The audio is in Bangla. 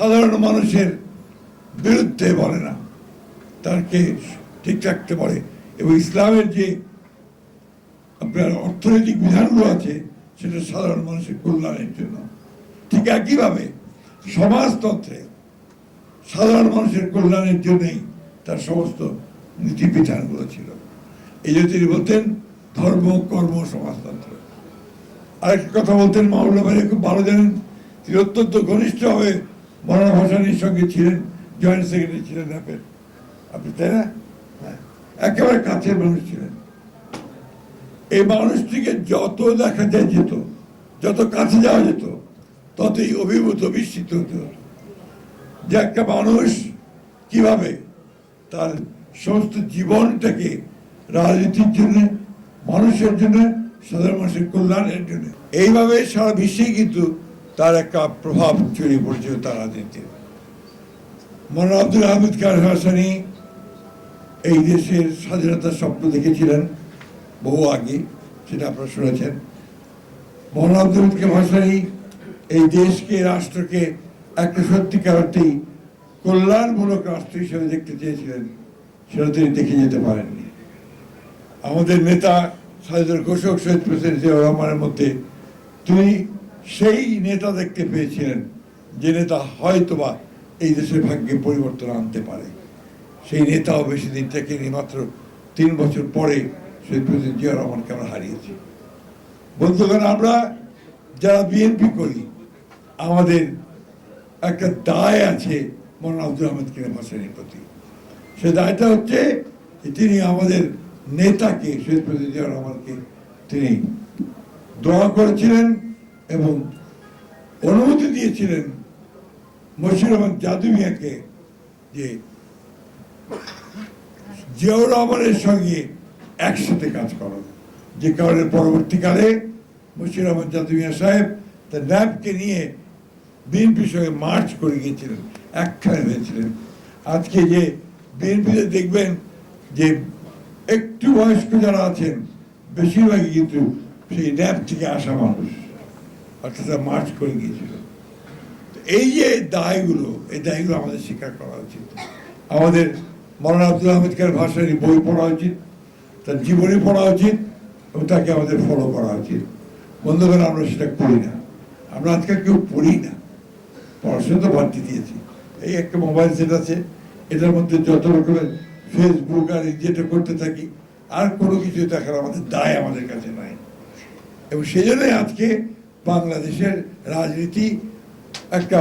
সাধারণ মানুষের বিরুদ্ধে বলে না। তাকে ঠিক রাখতে পারে। এবং ইসলামের যে আপনার অর্থনৈতিক বিধানগুলো আছে, সেটা সাধারণ মানুষের কল্যাণের জন্য। ঠিক একইভাবে সমাজতন্ত্রে সাধারণ মানুষের কল্যাণের জন্যই তার সমস্ত নীতি বিধানগুলো ছিল। এই যে তিনি বলতেন, ধর্ম, কর্ম, সমাজতন্ত্র। আরেকটা কথা বলতেন মাওলা ভাই খুব ভালো জানেন, তিনি অত্যন্ত ঘনিষ্ঠভাবে মরানা ভাসানির সঙ্গে ছিলেন জয়েন্ট সেক্রেটারি ছিলেন র্যাপের আপনি তাই না? হ্যাঁ, একেবারে কাছের মানুষ ছিলেন। এই মানুষটিকে যত দেখা যায় যেত যত কাছে যাওয়া যেত ততই অভিভূত বিস্মিত হতে হতো। যে একটা মানুষ কীভাবে তার সমস্ত জীবনটাকে রাজনীতির জন্য মানুষের জন্য সাধারণ মানুষের কল্যাণের জন্য এইভাবে সারা বিশ্বেই কিন্তু তার একটা প্রভাব ছড়িয়ে পড়েছিল তার রাজনীতির। মনে আব্দুল আহমেদ খান হাসানি এই দেশের স্বাধীনতার স্বপ্ন দেখেছিলেন বহু আগে, সেটা আপনারা শুনেছেন। মোহাম্মদ আব্দুল হাসানি এই দেশকে, রাষ্ট্রকে একটা সত্যিকার অর্থেই কল্যাণমূলক রাষ্ট্র হিসেবে দেখতে চেয়েছিলেন, সেটা তিনি দেখে যেতে পারেননি। আমাদের নেতা স্বাধীনতার ঘোষক, শহীদ প্রেসিডেন্ট জিয়াউর রহমানের মধ্যে তিনি সেই নেতা দেখতে পেয়েছিলেন যে নেতা হয়তোবা এই দেশের ভাগ্যে পরিবর্তন আনতে পারে। সেই নেতাও বেশি দিন থেকেনি, মাত্র তিন বছর পরে শহীদ প্রেসিডেন্ট জিয়া রহমানকে আমরা হারিয়েছি। বন্ধুগণ, আমরা যারা বিএনপি করি, আমাদের একটা দায় আছে মৌলানা আব্দুল আহমেদ কিনে ভাসানির প্রতি। সে দায়টা হচ্ছে তিনি আমাদের নেতাকে শহীদ প্রেসিডেন্ট জিয়া রহমানকে তিনি দোয়া করেছিলেন। এবং অনুমতি দিয়েছিলেন মশির রহমান জাদুমিয়াকে যে জিয়াউর রহমানের সঙ্গে একসাথে কাজ করো। যে কারণে পরবর্তীকালে মুশির রহমান জাদু মিয়া সাহেব তার ন্যাপকে নিয়ে বিএনপির সঙ্গে মার্চ করে গিয়েছিলেন, একখানে হয়েছিলেন। আজকে যে বিএনপিতে দেখবেন যে একটু বয়স্ক যারা আছেন, বেশিরভাগই কিন্তু সেই ন্যাপ থেকে আসা মানুষ। অর্থাৎ মার্চ করে গিয়েছিল। এই যে দায়গুলো, এই দায়গুলো আমাদের স্বীকার করা উচিত। আমাদের মৌলানা আব্দুল আহমেদ খান ভাষারই বই পড়া উচিত, তার জীবনী পড়া উচিত, এবং তাকে আমাদের ফলো করা উচিত। বন্ধুগণ, আমরা সেটা করি না। আমরা আজকাল কেউ পড়ি না। পড়াশোনা তো বাড়তি দিয়েছি। এই একটা মোবাইল সেট আছে, এটার মধ্যে যত রকমের ফেসবুক আর যেটা করতে থাকি, আর কোনো কিছু দেখার আমাদের দায় আমাদের কাছে নাই। এবং সেই জন্যই আজকে বাংলাদেশের রাজনীতি একটা